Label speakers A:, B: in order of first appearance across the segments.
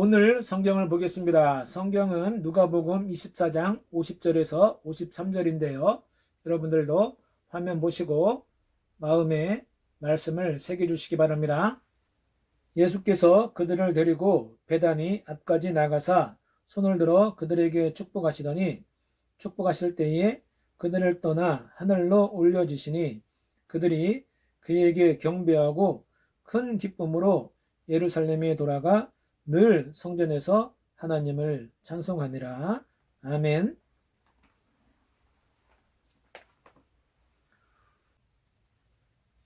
A: 오늘 성경을 보겠습니다. 성경은 누가복음 24장 50절에서 53절인데요. 여러분들도 화면 보시고 마음에 말씀을 새겨 주시기 바랍니다. 예수께서 그들을 데리고 배단이 앞까지 나가사 손을 들어 그들에게 축복하시더니 축복하실 때에 그들을 떠나 하늘로 올려주시니 그들이 그에게 경배하고 큰 기쁨으로 예루살렘에 돌아가 늘 성전에서 하나님을 찬송하니라. 아멘.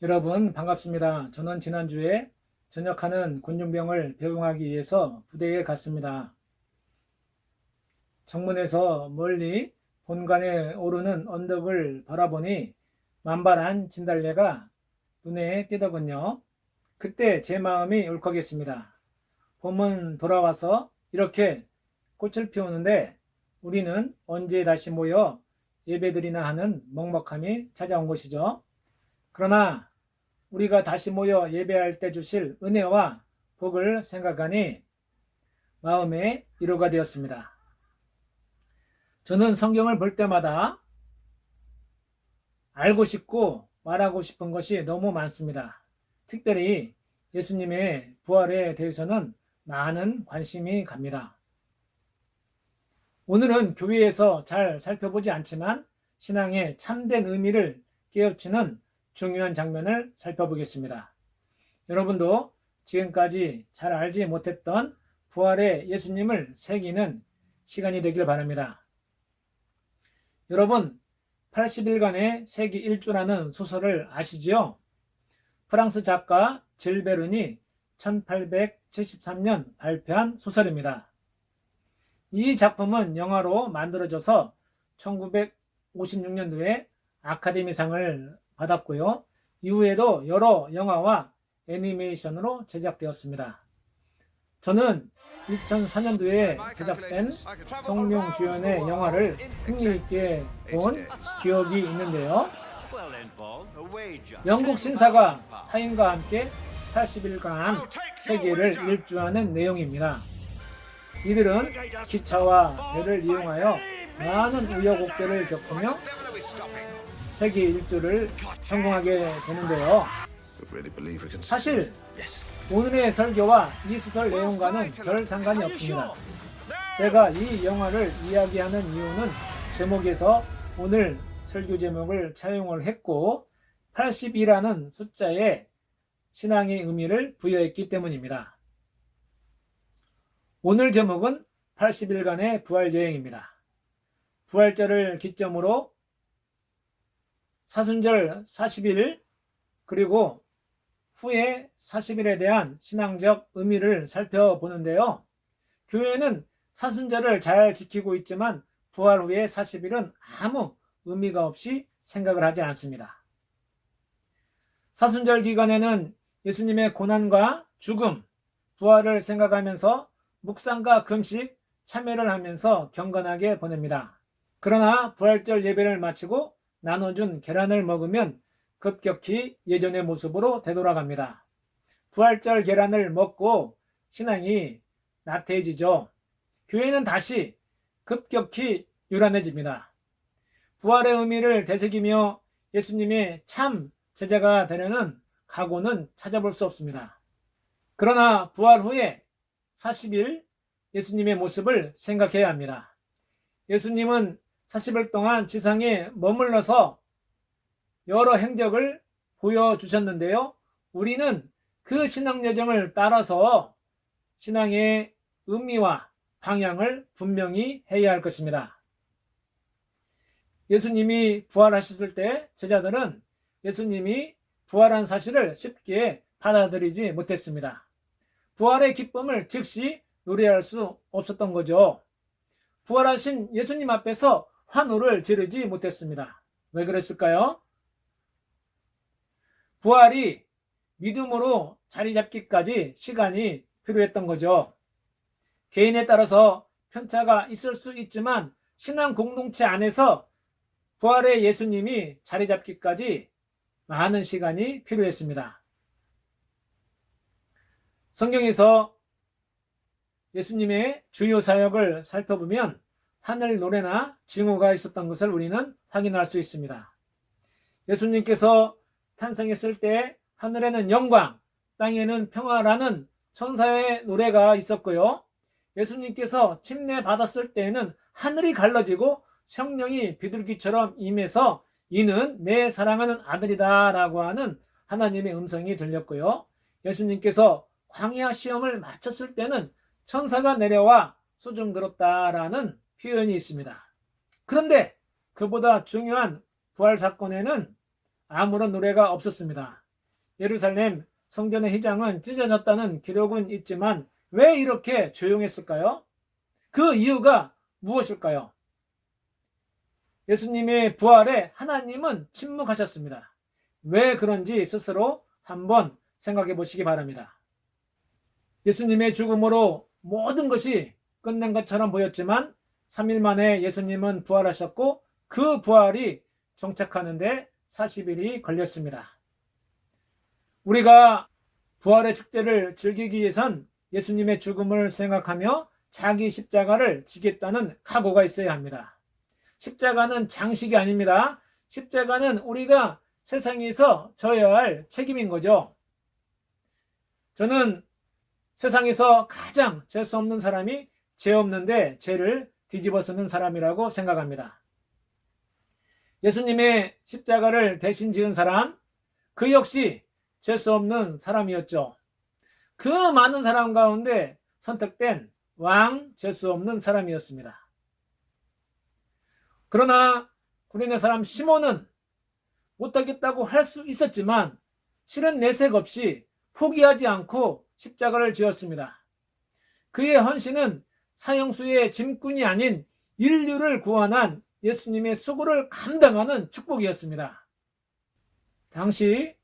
A: 여러분 반갑습니다. 저는 지난주에 전역하는 군중병을 배웅하기 위해서 부대에 갔습니다. 정문에서 멀리 본관에 오르는 언덕을 바라보니 만발한 진달래가 눈에 띄더군요. 그때 제 마음이 울컥했습니다. 봄은 돌아와서 이렇게 꽃을 피우는데 우리는 언제 다시 모여 예배드리나 하는 먹먹함이 찾아온 것이죠. 그러나 우리가 다시 모여 예배할 때 주실 은혜와 복을 생각하니 마음에 위로가 되었습니다. 저는 성경을 볼 때마다 알고 싶고 말하고 싶은 것이 너무 많습니다. 특별히 예수님의 부활에 대해서는 많은 관심이 갑니다. 오늘은 교회에서 잘 살펴보지 않지만 신앙의 참된 의미를 깨우치는 중요한 장면을 살펴보겠습니다. 여러분도 지금까지 잘 알지 못했던 부활의 예수님을 새기는 시간이 되길 바랍니다. 여러분, 80일간의 세기 일주라는 소설을 아시지요? 프랑스 작가 질베른이 1873년 발표한 소설입니다. 이 작품은 영화로 만들어져서 1956년도에 아카데미상을 받았고요. 이후에도 여러 영화와 애니메이션으로 제작되었습니다. 저는 2004년도에 제작된 성룡 주연의 영화를 흥미있게 본 기억이 있는데요. 영국 신사가 타인과 함께 80일간 세계를 일주하는 내용입니다. 이들은 기차와 배를 이용하여 많은 우여곡절을 겪으며 세계 일주를 성공하게 되는데요. 사실 오늘의 설교와 이 소설 내용과는 별 상관이 없습니다. 제가 이 영화를 이야기하는 이유는 제목에서 오늘 설교 제목을 차용을 했고 80이라는 숫자에 신앙의 의미를 부여했기 때문입니다. 오늘 제목은 80일간의 부활 여행입니다. 부활절을 기점으로 사순절 40일 그리고 후에 40일에 대한 신앙적 의미를 살펴보는데요. 교회는 사순절을 잘 지키고 있지만 부활 후에 40일은 아무 의미가 없이 생각을 하지 않습니다. 사순절 기간에는 예수님의 고난과 죽음, 부활을 생각하면서 묵상과 금식, 참여를 하면서 경건하게 보냅니다. 그러나 부활절 예배를 마치고 나눠준 계란을 먹으면 급격히 예전의 모습으로 되돌아갑니다. 부활절 계란을 먹고 신앙이 나태해지죠. 교회는 다시 급격히 요란해집니다. 부활의 의미를 되새기며 예수님의 참 제자가 되려는 각오는 찾아볼 수 없습니다. 그러나 부활 후에 40일 예수님의 모습을 생각해야 합니다. 예수님은 40일 동안 지상에 머물러서 여러 행적을 보여주셨는데요. 우리는 그 신앙 여정을 따라서 신앙의 의미와 방향을 분명히 해야 할 것입니다. 예수님이 부활하셨을 때 제자들은 예수님이 부활한 사실을 쉽게 받아들이지 못했습니다. 부활의 기쁨을 즉시 노래할 수 없었던 거죠. 부활하신 예수님 앞에서 환호를 지르지 못했습니다. 왜 그랬을까요? 부활이 믿음으로 자리 잡기까지 시간이 필요했던 거죠. 개인에 따라서 편차가 있을 수 있지만 신앙 공동체 안에서 부활의 예수님이 자리 잡기까지 많은 시간이 필요했습니다. 성경에서 예수님의 주요 사역을 살펴보면 하늘 노래나 징후가 있었던 것을 우리는 확인할 수 있습니다. 예수님께서 탄생했을 때 하늘에는 영광, 땅에는 평화라는 천사의 노래가 있었고요. 예수님께서 침례 받았을 때에는 하늘이 갈라지고 성령이 비둘기처럼 임해서 이는 내 사랑하는 아들이다 라고 하는 하나님의 음성이 들렸고요. 예수님께서 광야 시험을 마쳤을 때는 천사가 내려와 소중 들었다라는 표현이 있습니다. 그런데 그보다 중요한 부활 사건에는 아무런 노래가 없었습니다. 예루살렘 성전의 휘장은 찢어졌다는 기록은 있지만 왜 이렇게 조용했을까요? 그 이유가 무엇일까요? 예수님의 부활에 하나님은 침묵하셨습니다. 왜 그런지 스스로 한번 생각해 보시기 바랍니다. 예수님의 죽음으로 모든 것이 끝난 것처럼 보였지만 3일 만에 예수님은 부활하셨고 그 부활이 정착하는데 40일이 걸렸습니다. 우리가 부활의 축제를 즐기기 위해선 예수님의 죽음을 생각하며 자기 십자가를 지겠다는 각오가 있어야 합니다. 십자가는 장식이 아닙니다. 십자가는 우리가 세상에서 져야 할 책임인 거죠. 저는 세상에서 가장 재수 없는 사람이 죄 없는데 죄를 뒤집어 쓰는 사람이라고 생각합니다. 예수님의 십자가를 대신 지은 사람, 그 역시 재수 없는 사람이었죠. 그 많은 사람 가운데 선택된 왕 재수 없는 사람이었습니다. 그러나 구레네 사람 시몬은 못하겠다고 할 수 있었지만 실은 내색 없이 포기하지 않고 십자가를 지었습니다. 그의 헌신은 사형수의 짐꾼이 아닌 인류를 구원한 예수님의 수고를 감당하는 축복이었습니다. 당시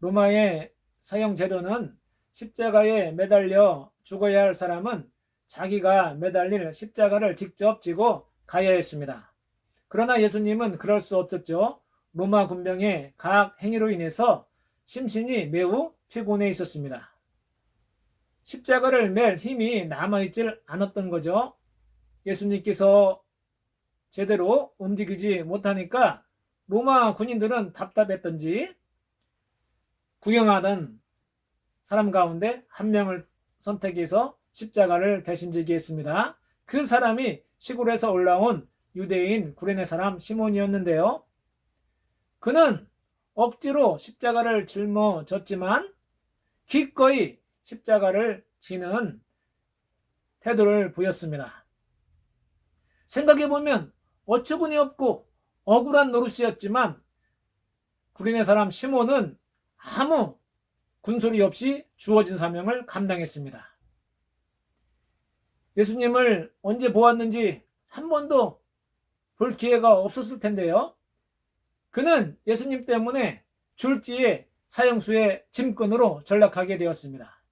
A: 로마의 사형 제도는 십자가에 매달려 죽어야 할 사람은 자기가 매달릴 십자가를 직접 지고 가야 했습니다. 그러나 예수님은 그럴 수 없었죠. 로마 군병의 각 행위로 인해서 심신이 매우 피곤해 있었습니다. 십자가를 맬 힘이 남아있질 않았던 거죠. 예수님께서 제대로 움직이지 못하니까 로마 군인들은 답답했던지 구경하던 사람 가운데 한 명을 선택해서 십자가를 대신 지게 했습니다. 그 사람이 시골에서 올라온 유대인 구레네 사람 시몬이었는데요. 그는 억지로 십자가를 짊어졌지만 기꺼이 십자가를 지는 태도를 보였습니다. 생각해보면 어처구니 없고 억울한 노릇이었지만 구린의 사람 시몬은 아무 군소리 없이 주어진 사명을 감당했습니다. 예수님을 언제 보았는지 한 번도 볼 기회가 없었을 텐데요. 그는 예수님 때문에 줄지의 사형수의 짐꾼으로 전락하게 되었습니다.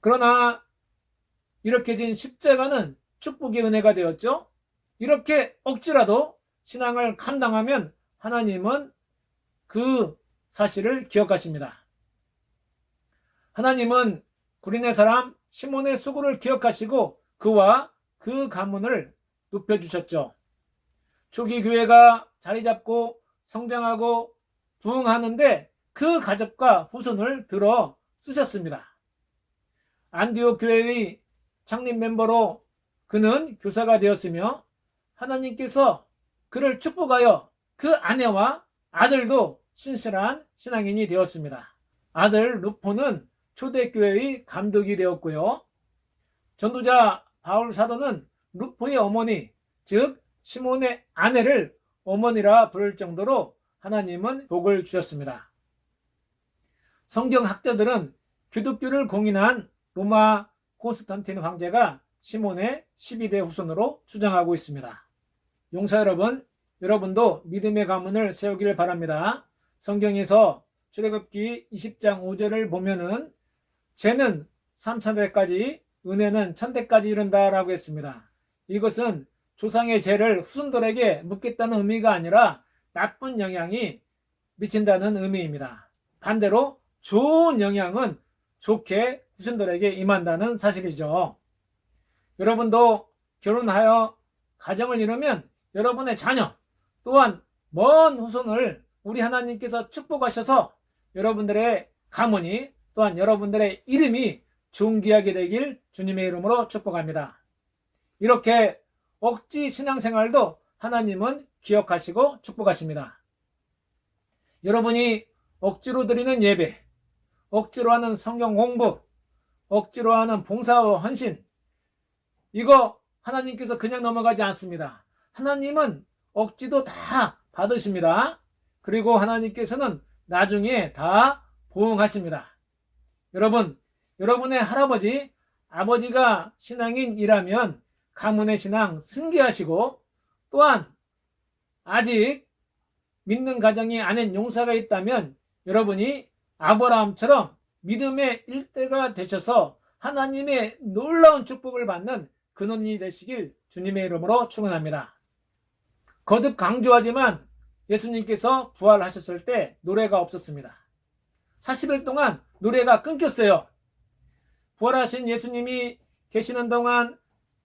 A: 그러나 이렇게 진 십자가는 축복의 은혜가 되었죠. 이렇게 억지라도 신앙을 감당하면 하나님은 그 사실을 기억하십니다. 하나님은 구린의 사람 시몬의 수고를 기억하시고 그와 그 가문을 높여주셨죠. 초기 교회가 자리 잡고 성장하고 부흥하는데 그 가족과 후손을 들어 쓰셨습니다. 안디옥 교회의 창립 멤버로 그는 교사가 되었으며 하나님께서 그를 축복하여 그 아내와 아들도 신실한 신앙인이 되었습니다. 아들 루포는 초대교회의 감독이 되었고요. 전도자 바울 사도는 루포의 어머니, 즉 시몬의 아내를 어머니라 부를 정도로 하나님은 복을 주셨습니다. 성경 학자들은 기독교를 공인한 로마 코스탄틴 황제가 시몬의 12대 후손으로 추정하고 있습니다. 용사 여러분, 여러분도 믿음의 가문을 세우길 바랍니다. 성경에서 출애굽기 20장 5절을 보면은 죄는 3천대까지 은혜는 1000대까지 이른다라고 했습니다. 이것은 조상의 죄를 후손들에게 묻겠다는 의미가 아니라 나쁜 영향이 미친다는 의미입니다. 반대로 좋은 영향은 좋게 후손들에게 임한다는 사실이죠. 여러분도 결혼하여 가정을 이루면 여러분의 자녀 또한 먼 후손을 우리 하나님께서 축복하셔서 여러분들의 가문이 또한 여러분들의 이름이 존귀하게 되길 주님의 이름으로 축복합니다. 이렇게 억지 신앙생활도 하나님은 기억하시고 축복하십니다. 여러분이 억지로 드리는 예배, 억지로 하는 성경 공부, 억지로 하는 봉사와 헌신, 이거 하나님께서 그냥 넘어가지 않습니다. 하나님은 억지도 다 받으십니다. 그리고 하나님께서는 나중에 다 보응하십니다. 여러분, 여러분의 할아버지, 아버지가 신앙인이라면 가문의 신앙 승계하시고 또한 아직 믿는 가정이 아닌 용사가 있다면 여러분이 아브라함처럼 믿음의 일대가 되셔서 하나님의 놀라운 축복을 받는 근원이 되시길 주님의 이름으로 축원합니다. 거듭 강조하지만 예수님께서 부활하셨을 때 노래가 없었습니다. 40일 동안 노래가 끊겼어요. 부활하신 예수님이 계시는 동안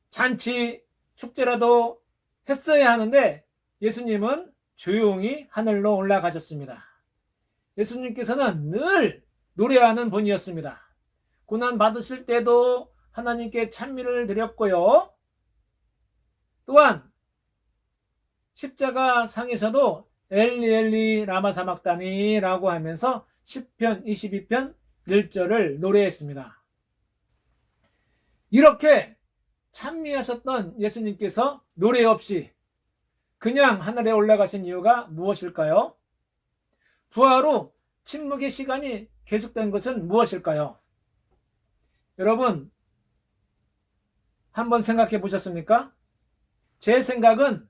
A: 잔치, 축제라도 했어야 하는데 예수님은 조용히 하늘로 올라가셨습니다. 예수님께서는 늘 노래하는 분이었습니다. 고난 받으실 때도 하나님께 찬미를 드렸고요. 또한 십자가 상에서도 엘리 엘리 라마 사막다니라고 하면서 10편 22편 1절을 노래했습니다. 이렇게 찬미하셨던 예수님께서 노래 없이 그냥 하늘에 올라가신 이유가 무엇일까요? 후 침묵의 시간이 계속된 것은 무엇일까요? 여러분, 한번 생각해 보셨습니까? 제 생각은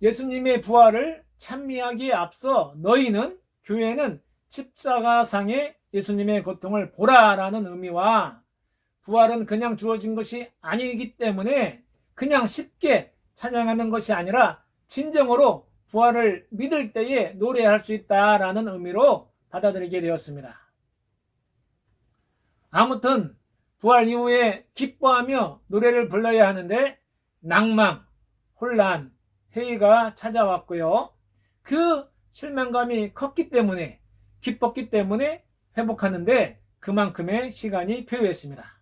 A: 예수님의 부활을 찬미하기에 앞서 너희는 교회는 십자가상의 예수님의 고통을 보라라는 의미와 부활은 그냥 주어진 것이 아니기 때문에 그냥 쉽게 찬양하는 것이 아니라 진정으로 부활을 믿을 때에 노래할 수 있다라는 의미로 받아들이게 되었습니다. 아무튼 부활 이후에 기뻐하며 노래를 불러야 하는데 낭망, 혼란, 회의가 찾아왔고요. 그 실망감이 컸기 때문에 기뻤기 때문에 회복하는데 그만큼의 시간이 필요했습니다.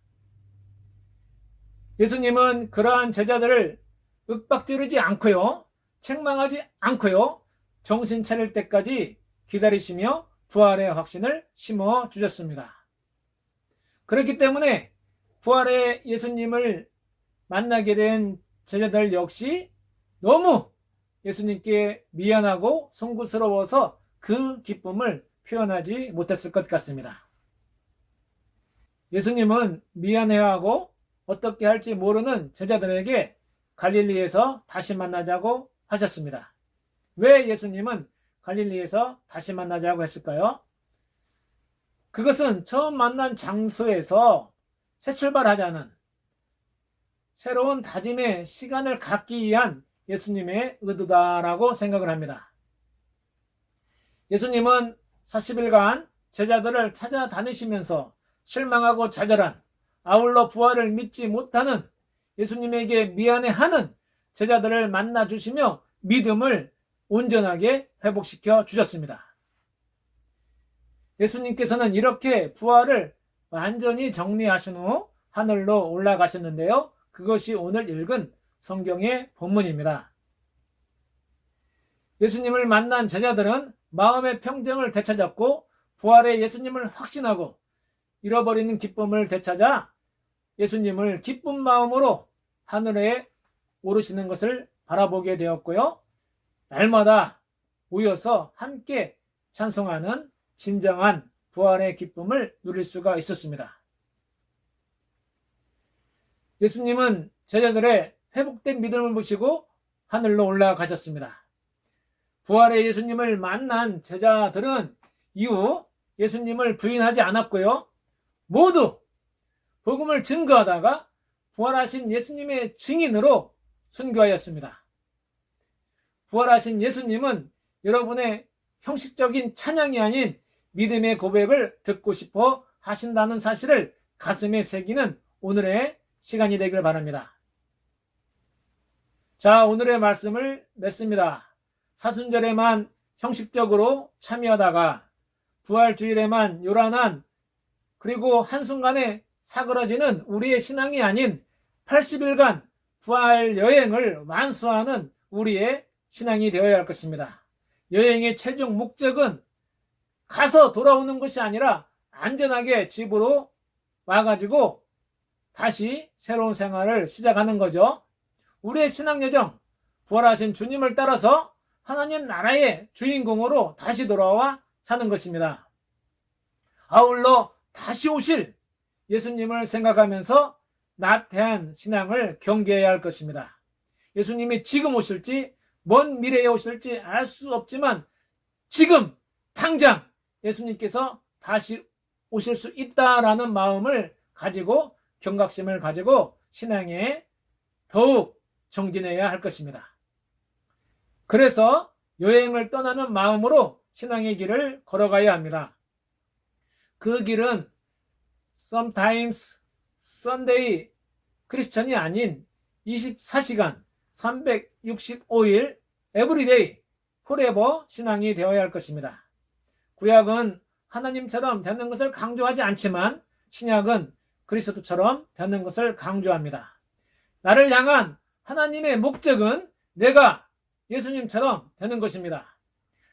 A: 예수님은 그러한 제자들을 윽박지르지 않고요. 책망하지 않고요. 정신 차릴 때까지 기다리시며 부활의 확신을 심어 주셨습니다. 그렇기 때문에 부활의 예수님을 만나게 된 제자들 역시 너무 예수님께 미안하고 송구스러워서 그 기쁨을 표현하지 못했을 것 같습니다. 예수님은 미안해하고 어떻게 할지 모르는 제자들에게 갈릴리에서 다시 만나자고 하셨습니다. 왜 예수님은 갈릴리에서 다시 만나자고 했을까요? 그것은 처음 만난 장소에서 새 출발하자는 새로운 다짐의 시간을 갖기 위한 예수님의 의도다라고 생각을 합니다. 예수님은 40일간 제자들을 찾아다니시면서 실망하고 좌절한 아울러 부활을 믿지 못하는 예수님에게 미안해하는 제자들을 만나 주시며 믿음을 온전하게 회복시켜 주셨습니다. 예수님께서는 이렇게 부활을 완전히 정리하신 후 하늘로 올라가셨는데요. 그것이 오늘 읽은 성경의 본문입니다. 예수님을 만난 제자들은 마음의 평정을 되찾았고 부활의 예수님을 확신하고 잃어버리는 기쁨을 되찾아 예수님을 기쁜 마음으로 하늘에 오르시는 것을 바라보게 되었고요. 날마다 모여서 함께 찬송하는 진정한 부활의 기쁨을 누릴 수가 있었습니다. 예수님은 제자들의 회복된 믿음을 보시고 하늘로 올라가셨습니다. 부활의 예수님을 만난 제자들은 이후 예수님을 부인하지 않았고요. 모두 복음을 증거하다가 부활하신 예수님의 증인으로 순교하였습니다. 부활하신 예수님은 여러분의 형식적인 찬양이 아닌 믿음의 고백을 듣고 싶어 하신다는 사실을 가슴에 새기는 오늘의 시간이 되길 바랍니다. 자, 오늘의 말씀을 맺습니다. 사순절에만 형식적으로 참여하다가 부활주일에만 요란한 그리고 한순간에 사그러지는 우리의 신앙이 아닌 80일간 부활 여행을 완수하는 우리의 신앙이 되어야 할 것입니다. 여행의 최종 목적은 가서 돌아오는 것이 아니라 안전하게 집으로 와가지고 다시 새로운 생활을 시작하는 거죠. 우리의 신앙 여정, 부활하신 주님을 따라서 하나님 나라의 주인공으로 다시 돌아와 사는 것입니다. 아울러 다시 오실 예수님을 생각하면서 나태한 신앙을 경계해야 할 것입니다. 예수님이 지금 오실지 먼 미래에 오실지 알 수 없지만 지금 당장 예수님께서 다시 오실 수 있다라는 마음을 가지고 경각심을 가지고 신앙에 더욱 정진해야 할 것입니다. 그래서 여행을 떠나는 마음으로 신앙의 길을 걸어가야 합니다. 그 길은 sometimes Sunday 크리스천이 아닌 24시간 365일 everyday forever 신앙이 되어야 할 것입니다. 구약은 하나님처럼 되는 것을 강조하지 않지만 신약은 그리스도처럼 되는 것을 강조합니다. 나를 향한 하나님의 목적은 내가 예수님처럼 되는 것입니다.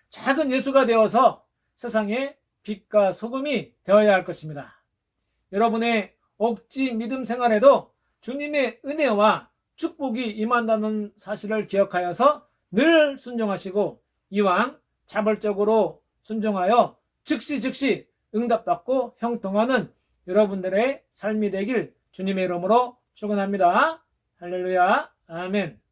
A: 작은 예수가 되어서 세상의 빛과 소금이 되어야 할 것입니다. 여러분의 억지 믿음 생활에도 주님의 은혜와 축복이 임한다는 사실을 기억하여서 늘 순종하시고 이왕 자발적으로 순종하여 즉시 즉시 응답받고 형통하는 여러분들의 삶이 되길 주님의 이름으로 축원합니다. 할렐루야. 아멘.